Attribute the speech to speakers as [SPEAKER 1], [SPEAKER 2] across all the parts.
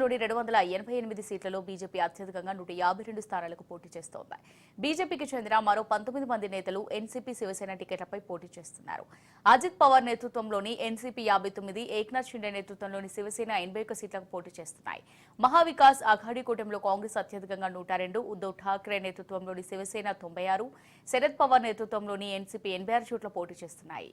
[SPEAKER 1] లోని రెండు వందల ఎనభై ఎనిమిది సీట్లలో బీజేపీ అత్యధికంగా నూట యాభై రెండు స్థానాలకు పోటీ చేస్తోంది. బీజేపీకి చెందిన మరో పంతొమ్మిది మంది నేతలు ఎన్సీపీ శివసేన టికెట్లపై పోటీ చేస్తున్నారు. అజిత్ పవార్ నేతృత్వంలోని ఎన్సీపీ యాభై తొమ్మిది ఏక్నాథ్ షిండే నేతృత్వంలోని శివసేన ఎనభై ఒక్క సీట్లకు పోటీ చేస్తున్నాయి. మహావికాస్ అఘాడీ కూటమిలో కాంగ్రెస్ అత్యధికంగా నూట రెండు ఉద్దవ్ ఠాక్రే నేతృత్వంలోని శివసేన తొంభై ఆరు శరద్ పవార్ నేతృత్వంలోని ఎన్సీపీ ఎనభై ఆరు చోట్ల పోటీ చేస్తున్నాయి.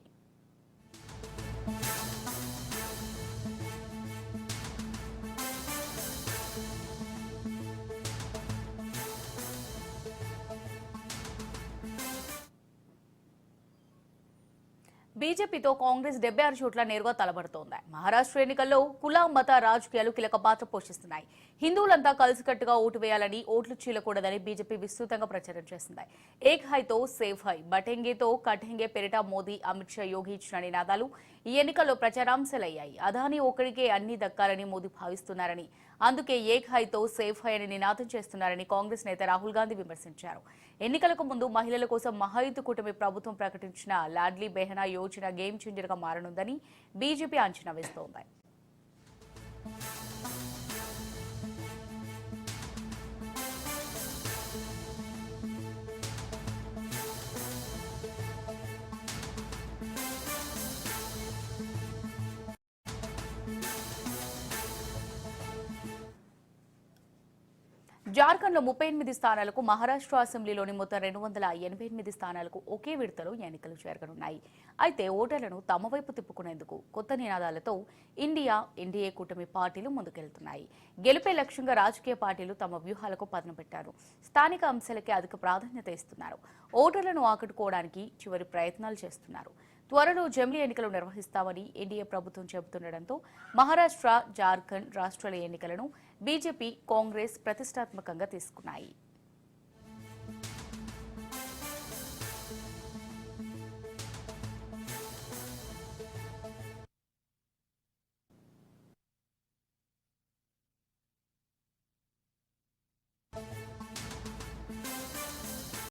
[SPEAKER 1] బీజేపీతో కాంగ్రెస్ డెబ్బై ఆరు చోట్ల నేరుగా తలబడుతోంది. మహారాష్ట్ర ఎన్నికల్లో కుల మత రాజకీయాలు కీలక పాత్ర పోషిస్తున్నాయి. హిందువులంతా కలిసికట్టుగా ఓటు వేయాలని ఓట్లు చీలకూడదని బీజేపీ విస్తృతంగా ప్రచారం చేస్తుంది ఏక్ హైతో సేఫ్ హై బటెంగేతో కఠెంగే పెరిటా మోదీ అమిత్ షా యోగి ఇచ్చిన నినాదాలు ఈ ఎన్నికల్లో ప్రచారాంశాలయ్యాయి అదాని ఒకరికే అన్ని దక్కాలని మోదీ భావిస్తున్నారని అందుకే ఏక్ హైతో సేఫ్ హై అని నినాదం చేస్తున్నారని కాంగ్రెస్ నేత రాహుల్ గాంధీ విమర్శించారు. ఎన్నికలకు ముందు మహిళల కోసం మహాయుద్ధ కూటమి ప్రభుత్వం ప్రకటించిన లాడ్లీ బెహనా యోజన గేమ్ చేంజర్గా మారనుందని బీజేపీ అంచనా వేస్తోంది. జార్ఖండ్లో ముప్పై ఎనిమిది స్థానాలకు మహారాష్ట్ర అసెంబ్లీలోని మొత్తం రెండు వందల ఎనభై ఎనిమిది స్థానాలకు ఒకే విడతలో ఎన్నికలు జరగనున్నాయి. అయితే ఓటర్లను తమ వైపు తిప్పుకునేందుకు కొత్త నినాదాలతో ఇండియా ఎన్డీఏ కూటమి పార్టీలు ముందుకెళ్తున్నాయి. గెలిపే లక్ష్యంగా రాజకీయ పార్టీలు తమ వ్యూహాలకు పదన పెట్టారు. స్థానిక అంశాలకే అధిక ప్రాధాన్యత ఇస్తున్నారు. ఓటర్లను ఆకట్టుకోవడానికి చివరి ప్రయత్నాలు చేస్తున్నారు. త్వరలో జమిలీ ఎన్నికలు నిర్వహిస్తామని ఎన్డీఏ ప్రభుత్వం చెబుతుండటంతో మహారాష్ట్ర జార్ఖండ్ రాష్ట్రాల ఎన్నికలను బీజేపీ కాంగ్రెస్ ప్రతిష్టాత్మకంగా తీసుకున్నాయి.